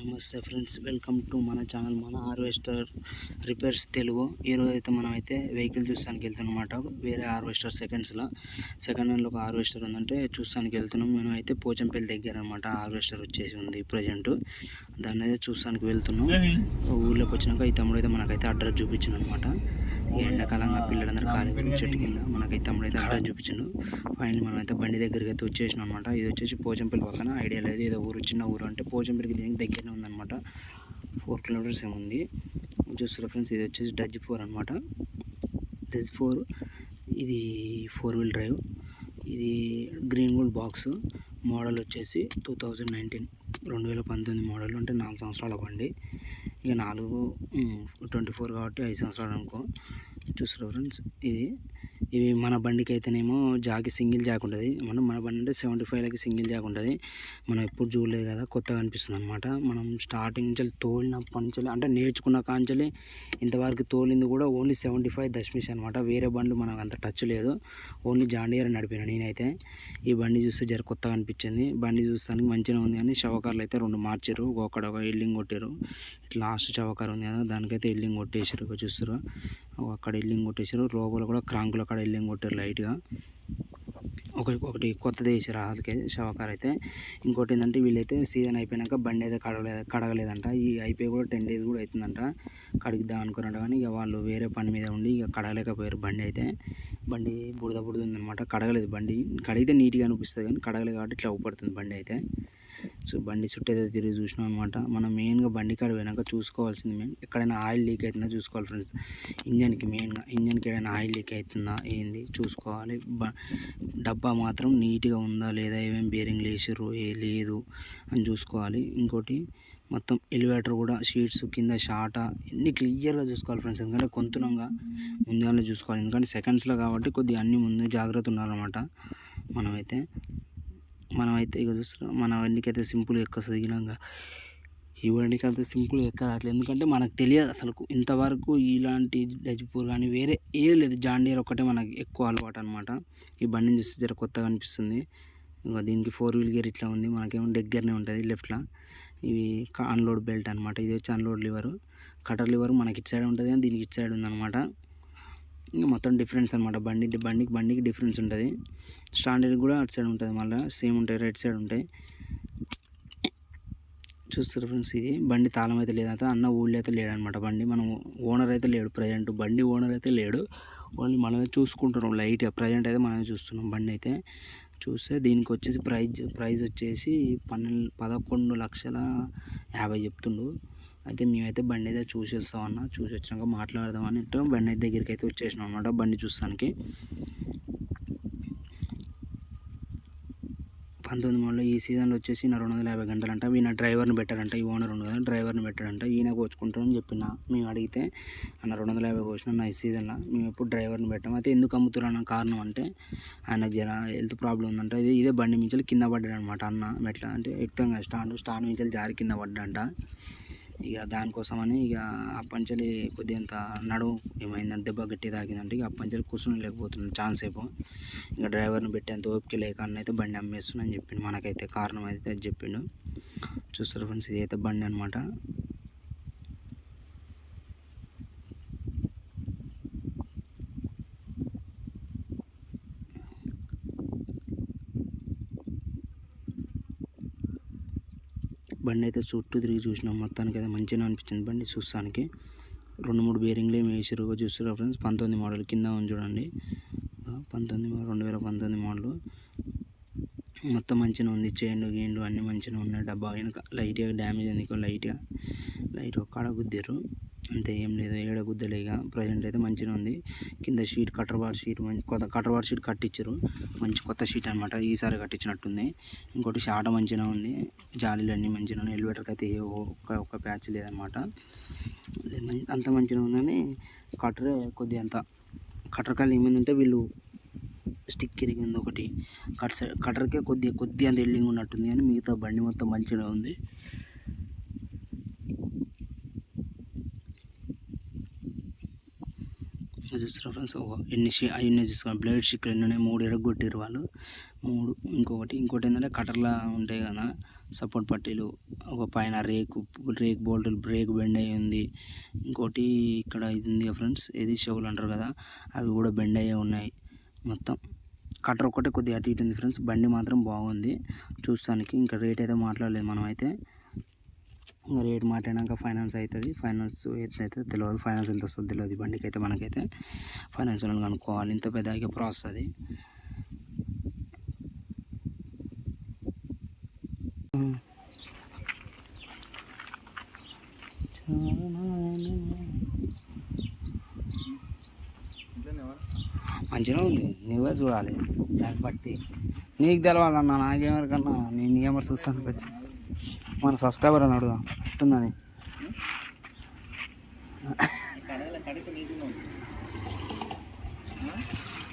నమస్తే friends welcome to మన channel మన హార్వెస్టర్ రిపేర్స్ తెలుగు. ఈరోజు అయితే మనం అయితే వెహికల్ చూస్తానికి వెళ్తున్నమాట వేరే హార్వెస్టర్ సెకండ్స్లో. సెకండ్ హ్యాండ్లో ఒక హార్వెస్టర్ ఉందంటే చూస్తానికి వెళ్తున్నాం. మేము అయితే పోచంపల్లి దగ్గర అనమాట హార్వెస్టర్ వచ్చేసి ఉంది ప్రజెంట్. దాన్ని అయితే చూస్తానికి వెళ్తున్నాం. ఊళ్ళోకి వచ్చినాక ఈ తమ్ముడు అయితే మనకైతే అడ్రస్ చూపించింది అనమాట ఎండాకాలంగా పిల్లలందరూ ఖాళీగా చెట్టు కింద మనకైతే తమ్ముడు అయితే అడ్రస్ చూపించిండు. ఫైనల్ మనం అయితే బండి దగ్గరికి అయితే వచ్చేసినాం అనమాట ఇది వచ్చేసి పోచంపల్లి పక్కన. ఐడియా లేదు. ఏదో ఊరు చిన్న ఊరు అంటే పోచంపల్లికి దీనికి దగ్గరనే ఉందన్నమాట. ఫోర్ కిలోమీటర్స్ ఏముంది చూస్తారు ఫ్రెండ్స్ ఇది వచ్చేసి డజ్ ఫోర్ అనమాట డజ్ ఫోర్ ఇది ఫోర్ వీల్ డ్రైవ్ ఇది గ్రీన్ గోల్డ్ బాక్స్ మోడల్ వచ్చేసి టూ థౌజండ్ నైన్టీన్ రెండు వేల పంతొమ్మిది మోడల్ అంటే నాలుగు సంవత్సరాల బండి ఇక నాలుగు ట్వంటీ ఫోర్ కాబట్టి ఐదు సంవత్సరాలు అనుకో. చూస్తారు ఫ్రెండ్స్ ఇది ఇవి మన బండికి అయితేనేమో జాకి సింగిల్ జాక్ ఉంటుంది. మనం మన బండి అంటే సెవెంటీ ఫైవ్లకి సింగిల్ జాక్ ఉంటుంది. మనం ఎప్పుడు చూడలేదు కదా కొత్తగా అనిపిస్తుంది అనమాట మనం స్టార్టింగ్ నుంచి తోలిన పంచలు అంటే నేర్చుకున్న కాంచెలి ఇంతవరకు తోలింది కూడా ఓన్లీ సెవెంటీ ఫైవ్ దశమిష్ అనమాట వేరే బండ్లు మనకు అంత టచ్ లేదు. ఓన్లీ జాండియర్ నడిపిన నేనైతే. ఈ బండి చూస్తే జర కొత్తగా అనిపించింది. బండి చూస్తానికి మంచిగా ఉంది కానీ షవకార్లు అయితే రెండు మార్చారు ఒకక్కడ ఒక ఇల్లింగ్ కొట్టారు ఇట్లా లాస్ట్ చవకార్ ఉంది కదా దానికైతే ఇల్లింగ్ కొట్టేసారు చూస్తారు అక్కడ ఇల్లింగ్ కొట్టేసారు లోపల కూడా క్రాంకులు అక్కడ వెల్లింగ్ కొట్టారు లైట్గా. ఒకటి ఒకటి కొత్తది వేసారు వాళ్ళకి షవకార్ అయితే. ఇంకోటి ఏంటంటే వీళ్ళైతే సీజన్ అయిపోయినాక బండి అయితే కడగలేదు కడగలేదంట. ఈ అయిపోయి కూడా టెన్ డేస్ కూడా అవుతుందంట కడిగిద్దాం అనుకున్నాడు కానీ ఇక వాళ్ళు వేరే పని మీద ఉండి ఇక కడగలేకపోయారు బండి అయితే. బండి బుడద బుడద ఉందనమాట కడగలేదు బండి. కడిగితే నీట్గా అనిపిస్తుంది కానీ కడగలేదు కాబట్టి ఇట్లా ఊపడుతుంది బండి అయితే. సో బండి చుట్టూ అయితే తిరిగి చూసినాం అనమాట మనం మెయిన్గా బండి కాడ పోయినాక చూసుకోవాల్సింది మెయిన్. ఎక్కడైనా ఆయిల్ లీక్ అవుతుందా చూసుకోవాలి ఫ్రెండ్స్. ఇంజన్కి మెయిన్గా ఇంజన్కి ఏదైనా ఆయిల్ లీక్ అవుతుందా ఏంది చూసుకోవాలి. బ డబ్బా మాత్రం నీట్గా ఉందా లేదా ఏమేమి బేరింగ్ లేచారు ఏ లేదు అని చూసుకోవాలి. ఇంకోటి మొత్తం ఎలివేటర్ కూడా షీట్స్ కింద షాట అన్ని క్లియర్గా చూసుకోవాలి ఫ్రెండ్స్. ఎందుకంటే కొంతనంగా ముందుగానే చూసుకోవాలి. ఎందుకంటే సెకండ్స్లో కాబట్టి కొద్దిగా అన్ని ముందు జాగ్రత్త ఉండాలన్నమాట మనమైతే. మనమైతే ఇక చూస్తున్నాం మన బండికి అయితే సింపుల్ ఎక్కువ దిగినాక ఈ బండికి అంత సింపుల్ ఎక్కరాట్లేదు ఎందుకంటే మనకు తెలియదు అసలు ఇంతవరకు ఇలాంటి డజ్పూర్ కానీ వేరే ఏది లేదు. జాండియర్ ఒకటే మనకి ఎక్కువ అలవాటు అనమాట ఈ బండిని చూస్తే జర కొత్తగా అనిపిస్తుంది. ఇంకా దీనికి ఫోర్ వీల్ గేర్ ఇట్లా ఉంది. మనకేమో దగ్గరనే ఉంటుంది లెఫ్ట్లో. ఇవి అన్లోడ్ బెల్ట్ అనమాట ఇది వచ్చి అన్లోడ్ లివరు. కటర్ లివర్ మనకి ఇటు సైడ్ ఉంటుంది కానీ దీనికి ఇటు సైడ్ ఉందన్నమాట. ఇంకా మొత్తం డిఫరెన్స్ అనమాట బండి బండికి బండికి డిఫరెన్స్ ఉంటుంది. స్టాండర్డ్ కూడా అటు సైడ్ ఉంటుంది మళ్ళీ. సేమ్ ఉంటాయి రైట్ సైడ్ ఉంటాయి. చూస్తారు ఫ్రెండ్స్ ఇది. బండి తాళం అయితే లేదంటే అన్న ఊళ్ళో అయితే లేడనమాట బండి. మనం ఓనర్ అయితే లేడు ప్రజెంట్. బండి ఓనర్ అయితే లేడు. ఓన్లీ మనమే చూసుకుంటున్నాం లైట్గా. ప్రజెంట్ అయితే మనమే చూస్తున్నాం బండి అయితే. చూస్తే దీనికి వచ్చేసి ప్రైజ్ ప్రైజ్ వచ్చేసి పన్నెండు పదకొండు లక్షల యాభై చెప్తుండు. అయితే మేమైతే బండి అయితే చూసి వస్తామన్న చూసి వచ్చినాక మాట్లాడదామని బండి దగ్గరికి అయితే వచ్చేసినాం అనమాట బండి చూస్తానికి. పంతొమ్మిది మూడులో ఈ సీజన్లో వచ్చేసి నా రెండు వందల యాభై గంటలంట ఈయన డ్రైవర్ని పెట్టారంట ఈ ఓనర్ ఉండదు డ్రైవర్ని పెట్టారంట ఈయన కోచుకుంటారని చెప్పిన. మేము అడిగితే అన్న రెండు వందల యాభై కోసిన నా ఈ సీజన్లో మేము ఎప్పుడు డ్రైవర్ని పెట్టాము అయితే ఎందుకు అమ్ముతున్నాను కారణం అంటే ఆయనకు జర హెల్త్ ప్రాబ్లం ఉందంట. ఇది ఇదే బండి మించాలి కింద పడ్డాడు అనమాట అన్న మెట్ల. అంటే ఎక్కువగా స్టాండ్ స్టాండ్ మించాలి జారి కింద పడ్డాడంట. ఇక దానికోసమని ఇక అప్పంచలి కొద్దిగా అంత నడువు ఏమైందని దెబ్బ గట్టి తాగిందంటే ఇక అప్పంచలి కూర్చుని లేకపోతున్నాను ఛాన్స్ సేపు. ఇక డ్రైవర్ని పెట్టేంత ఓపిక లేక అన్నైతే బండి అమ్మేస్తున్నా అని చెప్పిండు. మనకైతే కారణం అయితే చెప్పిండు. చూస్తారు ఫ్రెండ్స్ ఇదైతే బండి అనమాట బండి అయితే చుట్టూ తిరిగి చూసినాం. మొత్తానికి అయితే మంచిగా అనిపించింది బండి చూస్తానికి. రెండు మూడు బేరింగ్లు ఏమి వేసారు చూస్తారు ఫ్రెండ్స్ పంతొమ్మిది మోడల్ కింద ఉంది చూడండి. పంతొమ్మిది రెండు వేల పంతొమ్మిది మోడల్. మొత్తం మంచిగా ఉంది. చైన్లు గీన్లు అన్నీ మంచిగా ఉన్నాయి. డబ్బా వెనక లైట్గా డ్యామేజ్ ఉంది లైట్గా లైట్ ఒక్కడ గుద్దారు అంతే ఏం లేదు. ఏడ గుద్దలేక ప్రజెంట్ అయితే మంచిగా ఉంది. కింద షీట్ కట్టర్ బార్ షీట్ మంచి కొత్త కటర్ షీట్ కట్టించారు మంచి కొత్త షీట్ అనమాట ఈసారి కట్టించినట్టుంది. ఇంకోటి షాట మంచిగా ఉంది. జాలీలు అన్నీ మంచిగా ఉన్నాయి ఎలివేటర్కి అయితే ఒక్క ఒక్క ప్యాచ్ లేదనమాట అంత మంచిగా ఉందని కట్టరే కొద్దిగా అంత. కటర్ ఏమైంది ఏమైందంటే వీళ్ళు స్టిక్ ఇరిగింది ఒకటి. కట్ కట్టర్కే కొద్దిగా కొద్దిగా అంత ఎల్లింగ్ ఉన్నట్టుంది. కానీ మిగతా బండి మొత్తం మంచిగా ఉంది. చూస్తారు ఫ్రెండ్స్ ఎన్ని అవి అవన్నీ చూసుకోవాలి? బ్లేడ్స్ ఇక్కడ ఎన్ని ఉన్నాయి? మూడు ఎరగొట్టారు వాళ్ళు. మూడు ఇంకొకటి ఇంకోటి ఏంటంటే కటర్లా ఉంటాయి కదా సపోర్ట్ పట్టీలు. ఒక పైన రేకు రేక్ బోల్టులు బ్రేక్ బెండ్ అయ్యి ఉంది. ఇంకోటి ఇక్కడ ఇది ఉంది ఫ్రెండ్స్ ఏది? షోలు అంటారు కదా అవి కూడా బెండ్ అయ్యే ఉన్నాయి మొత్తం. కటర్ ఒకటే కొద్దిగా అటు ఇటు ఉంది ఫ్రెండ్స్ బండి మాత్రం బాగుంది. చూస్తానికి ఇంకా రేట్ అయితే మాట్లాడలేదు మనం అయితే రేట్ మాట్లాడినాక ఫైనాన్స్ అవుతుంది. ఫైనాన్స్ ఎట్లయితే తెలియదు ఫైనాన్స్ ఎంత వస్తుంది తెలియదు బండికి అయితే మనకైతే ఫైనాన్స్ వాళ్ళని కనుక్కోవాలి. ఇంత పెద్ద ప్రాసెస్ అది. మంచిగా ఉంది. నువ్వే చూడాలి. దాన్ని బట్టి. నీకు తెలవాలన్నా నాకేమరికన్నా నేను ఏమో చూస్తాను. వచ్చి మన సబ్స్క్రైబర్ అని అడుగుదాం. ఎట్టుందని?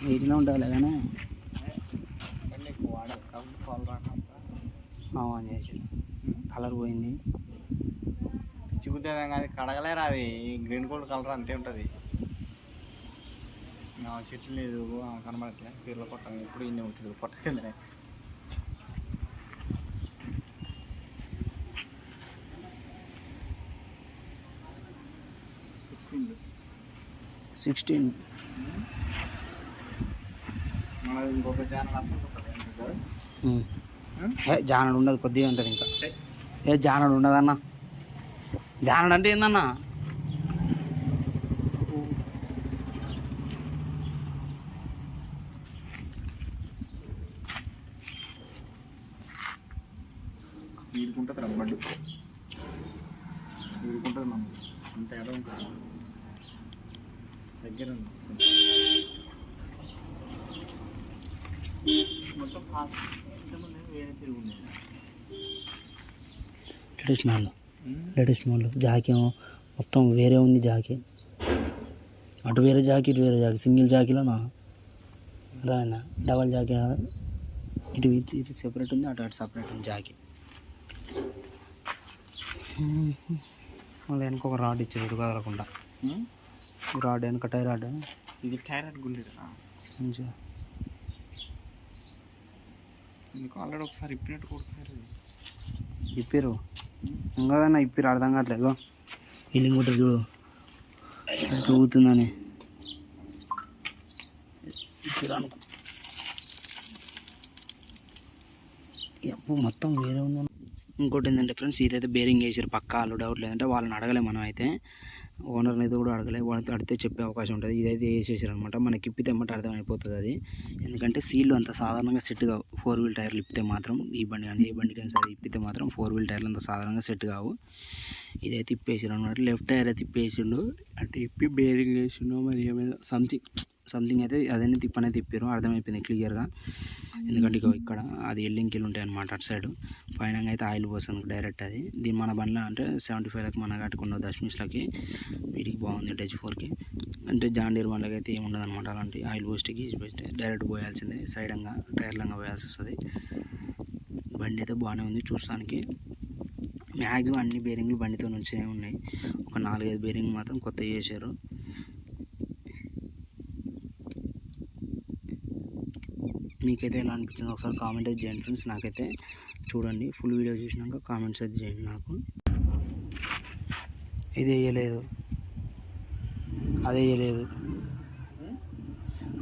నీటిలో ఉండాలి కానీ. ఆన్ చేసి. కలర్ పోయింది. చిక్కుతాం కాదు కడగలేరు అది? గ్రీన్ గోల్డ్ కలర్ అంతే ఉంటుంది. నా చెట్లు లేదు కనబడట్లే. పీర్ల కొట్టం ఎప్పుడు ఇన్ని ఉంటుంది కొట్ట కిందనే. సిక్స్టీన్ ఏ జానడు ఉండదు కొద్దిగా ఉంటుంది ఇంకా. ఏ జానడు ఉండదన్న జానడు అంటే ఏందన్నా? వీడుకుంటుంది రమ్మండి వీడుకుంటుంది మనం అంత ఎలా ఉంటుంది. దగ్గర ఉంది మొత్తం ఫాస్ట్. ఇంతమంది వేరే తిరుగుంది లేటెస్ట్ మోడల్ లేటెస్ట్ మోడల్ జాకీ ఏమో మొత్తం వేరే ఉంది జాకీ. అటు వేరే జాకీ ఇటు వేరే జాకీ. సింగిల్ జాకీలోనా అర్థమైందా? డబల్ జాకీ ఇటు ఇటు ఇటు సెపరేట్ ఉంది అటు అటు సపరేట్ ఉంది జాకీ. మళ్ళీ వెనక ఒక రాడ్ ఇచ్చారు ఇటు కదలకుండా రాడ్ వెనక టైర్ రాడ్. ఇది మంచిగా ఎందుకు ఆల్రెడీ ఒకసారి ఇప్పినట్టు కొడుతున్నారు. ఇప్పిరు ఇంకదన్నా ఇప్పిరు అర్థం కావట్లేదు. ఫీలింగ్ కూడా చూడు. అనుకో. ఎప్పుడు మొత్తం వేరే ఉంది. ఇంకోటి ఏంటంటే ఫ్రెండ్స్ ఇదైతే బేరింగ్ వేసారు పక్కా వాళ్ళు డౌట్ లేదంటే వాళ్ళని అడగలే మనం అయితే ఓనర్ని అయితే కూడా అడగలే వాళ్ళతో అడిగితే చెప్పే అవకాశం ఉంటుంది. ఇదైతే వేసేసారు అనమాట మనకి ఇప్పితే అమ్మట అర్థమైపోతుంది అది. ఎందుకంటే సీళ్ళు అంత సాధారణంగా సెట్ కావు. ఫోర్ వీల్ టైర్లు ఇప్పితే మాత్రం ఈ బండి కానీ ఏ బండి కానీ సరే ఇప్పితే మాత్రం ఫోర్ వీల్ టైర్లు అంత సాధారణంగా సెట్ కావు. ఇదైతే ఇప్పేసారు అనమాట లెఫ్ట్ టైర్ అయితే ఇప్పేసిండు. అంటే ఇప్పి బేరింగ్ వేసిండు మరి ఏమైనా సంథింగ్ సంథింగ్ అయితే అదైనా తిప్పనే తిప్పారు అర్థమైపోయింది క్లియర్గా ఎందుకంటే ఇక ఇక్కడ అది ఎల్లింకిలు ఉంటాయి అనమాట అటు సైడు పైన అయితే ఆయిల్ పోసాను డైరెక్ట్ అది. దీని మన బండ్లో అంటే సెవెంటీ ఫైవ్కి మన కట్టుకున్న దశమిస్లకి వీటికి బాగుంది డచ్ ఫోర్కి. అంటే జాండీర్ బండ్లకి అయితే ఏముండదు అనమాట అలాంటి ఆయిల్ పోస్ట్కి డైరెక్ట్ పోయాల్సిందే. సైడంగా టైర్లంగా పోయాల్సి వస్తుంది. బండి అయితే బాగానే ఉంది చూస్తానికి. మ్యాక్సిమం అన్ని బేరింగ్లు బండితో నుంచే ఉన్నాయి. ఒక నాలుగైదు బేరింగ్ మాత్రం కొత్త చేశారు. మీకైతే ఎలా అనిపించింది ఒకసారి కామెంట్ చేయండి ఫ్రెండ్స్. నాకైతే చూడండి. ఫుల్ వీడియో చూసినాక కామెంట్స్ అయితే చేయండి నాకు. ఇది వేయలేదు. అదే వేయలేదు.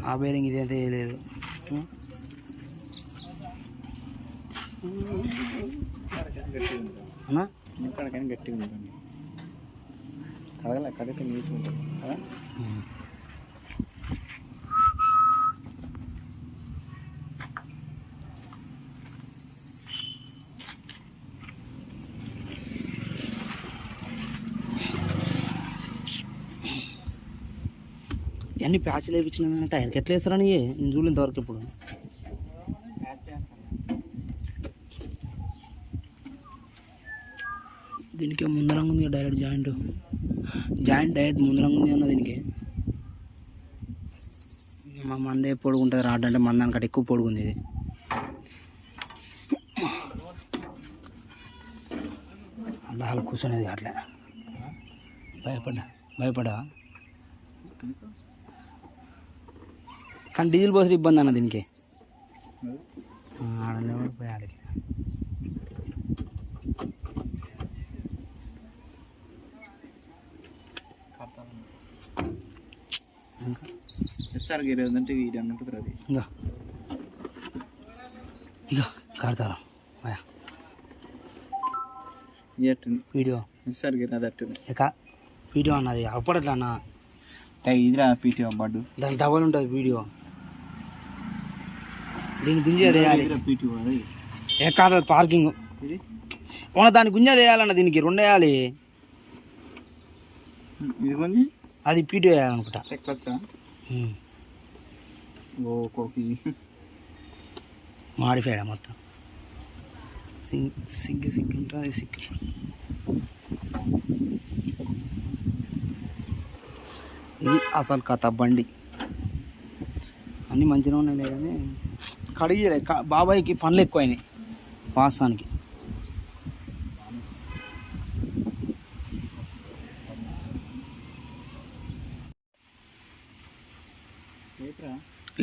ఆ బేరింగ్ ఇదైతే వేయలేదు. గట్టిగా ఉంటుంది కడగలే కడిగితే నీట్ ఉంటుంది. ప్యాచ్లు వేయించినా టైర్కి ఎట్లా వేస్తారని నేను చూడలేదు ఇంతవరకు ఇప్పుడు దీనికి ముందరంగా ఉంది డైరెక్ట్ జాయింట్ జాయింట్ డైరెక్ట్ ముందరంగా ఉంది అన్న దీనికి. మా మందే పొడుగుంటుంది రాడ్ అంటే మందానికంటే ఎక్కువ పొడుగుంది ఇది. అలా అలా కూర్చునేది అట్లా. భయపడ్డా? భయపడా కానీ డీజిల్ పోసిన ఇబ్బంది అన్న దీనికి. ఆడలేకపోయాడికి ఎస్ఆర్ గేర్ ఏదంటే ఇంకా ఇక కడతారా అయ్యా వీడియో ఎస్ఆర్ గేర్ అది అట్టుంది. ఇక వీడియో అన్నది. అప్పుడు అట్లా అన్న? ఇదిరా పీటీఓ బడ్డు. దాని డబల్ ఉంటుంది వీడియో. దీని గుంజేది వేయాలి. అది ఎక్కడ పార్కింగ్. మన దాని గుంజేది వేయాలన్న దీనికి రెండు వేయాలి. అది పీటీ వేయాలనుకుంటా. మాడిఫైడా మొత్తం. సిగ్ సిగ్గు సిగ్గు ఉంటుంది సిగ్గు ఇది అసలు కథ బండి. అన్నీ మంచిగా ఉన్నాయి కానీ కడిగిలే బాబాయ్కి పనులు ఎక్కువైనాయి. వాస్తవానికి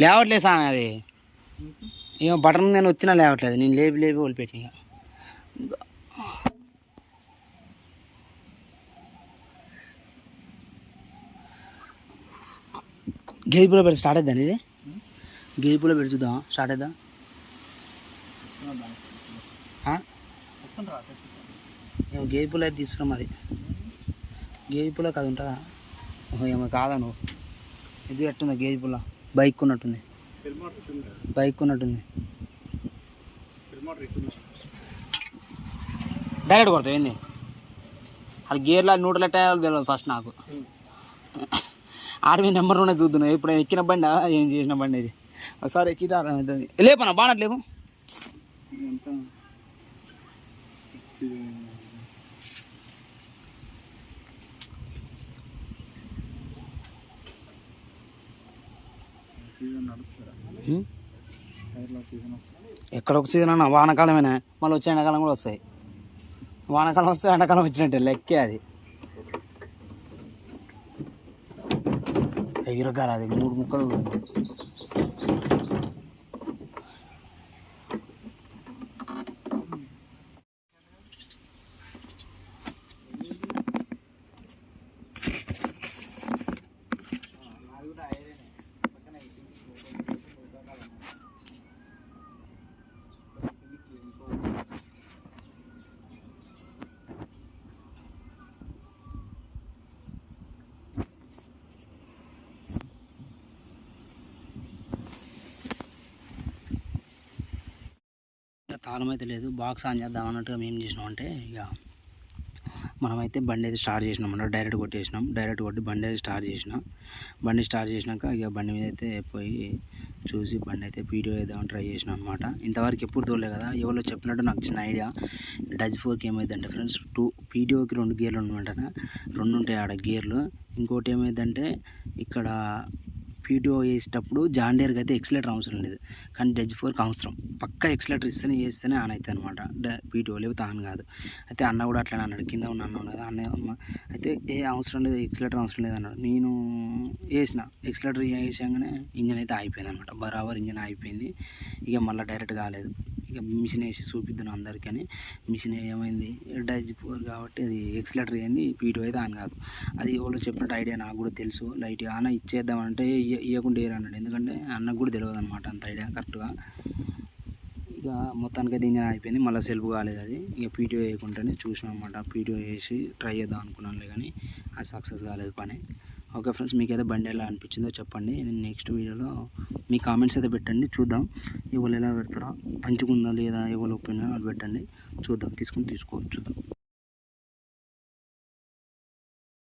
లేవట్లేదు సామె అది. ఏమో బటన్ నేను వచ్చినా లేవట్లేదు. నేను లేపి లేపి వదిలిపెట్టి గేబులో గేపులో పెట్టి స్టార్ట్ అవుద్దాం ఇది గేపులో పెట్టి చూద్దామా స్టార్ట్ అవుదా మేము గేపులో అయితే తీసుకున్నాం అది గేపులో కాదు ఉంటుందా? ఏమో కాదా నువ్వు? ఇది ఎట్టుందా గేపులో బైక్ ఉన్నట్టుంది బైక్ ఉన్నట్టుంది డైరెక్ట్ కొడతావు ఏంది? అది గేర్లో నూటల టైర్లు తెలియదు ఫస్ట్ నాకు. ఆర్మీ నెంబర్ ఉన్నాయి చూద్దున్నా ఇప్పుడు ఎక్కిన బండి? ఏం చేసిన బండి ఇది? ఒకసారి ఎక్కితే అర్థమవుతుంది లేపనా? బాగా లేవు? ఎక్కడ ఒక సీజన్ అన్న? వానాకాలమేనా? మళ్ళీ వచ్చే ఎండాకాలం కూడా వస్తాయి. వానాకాలం వస్తే ఎండాకాలం వచ్చినట్టే లెక్కే అది. ఎగిరగాలి అది. మూడు ముక్కలు తాళం అయితే లేదు బాక్స్ ఆన్ చేద్దాం అన్నట్టుగా మేము చేసినాం అంటే ఇక మనమైతే బండి అయితే స్టార్ట్ చేసినాం అన్నమాట డైరెక్ట్ కొట్టేసినాం. డైరెక్ట్ కొట్టి బండి అయితే స్టార్ట్ చేసినాం. బండి స్టార్ట్ చేసినాక ఇక బండి మీద అయితే పోయి చూసి బండి అయితే వీడియో వేద్దామని ట్రై చేసినాం అనమాట ఇంతవరకు ఎప్పుడు తోలే కదా ఎవరో చెప్పినట్టు నాకు చిన్న ఐడియా డజ్ ఫోర్కి ఏమైందంటే ఫ్రెండ్స్ టూ పీడియోకి రెండు గేర్లు అనమాట రెండు ఉంటాయి ఆడ గేర్లు ఇంకోటి ఏమైందంటే ఇక్కడ పీటీఓ వేసేటప్పుడు జాండేర్కి అయితే ఎక్సలేటర్ అవసరం లేదు. కానీ డెజ్ ఫోర్కి అవసరం. పక్క ఎక్సలేటర్ ఇస్తేనే వేస్తేనే ఆన్ అవుతుంది అనమాట పీటీఓ లేకపోతే ఆన్ కాదు. అయితే అన్న కూడా అట్లనే అన్నాడు. కింద ఉన్న అన్న కదా అన్న అయితే ఏ అవసరం లేదు ఎక్సలేటర్ అవసరం లేదు అన్నాడు. నేను వేసిన ఎక్సలేటర్ వేసాగానే ఇంజన్ అయితే ఆగిపోయింది అనమాట బరాబర్ ఇంజన్ అయిపోయింది ఇక మళ్ళీ డైరెక్ట్ కాలేదు. ఇక మిషన్ వేసి చూపిద్దాను అందరికీ అని. మిషన్ ఏమైంది? డైజ్ ఫోర్ కాబట్టి అది ఎక్సలేటర్ అయింది పీటీఓ అయితే ఆన్ కాదు. అది ఎవరో చెప్పినట్టు ఐడియా నాకు కూడా తెలుసు. లైట్గా అన్న ఇచ్చేద్దామంటే ఇవ్వకుండా ఏరు అన్నాడు. ఎందుకంటే అన్నకు కూడా తెలియదు అనమాట అంత ఐడియా కరెక్ట్గా ఇక మొత్తానికి అయితే ఇంజన్ అయిపోయింది మళ్ళీ సెల్ఫ్ కాలేదు అది. ఇక పీటీఓ వేయకుండానే చూసినాం అనమాట పీటీఓ వేసి ట్రై చేద్దాం అనుకున్నానులే కానీ అది సక్సెస్ కాలేదు పని. ఓకే ఫ్రెండ్స్ మీకు అయితే బండి ఎలా అనిపించిందో చెప్పండి. నేను నెక్స్ట్ వీడియోలో మీ కామెంట్స్ అయితే పెట్టండి చూద్దాం. ఎవరు ఎలా పెడతారా? మంచిగా ఉందా లేదా? ఎవరు ఒపీనియన్ అది పెట్టండి. చూద్దాం తీసుకుని తీసుకోవచ్చు. చూద్దాం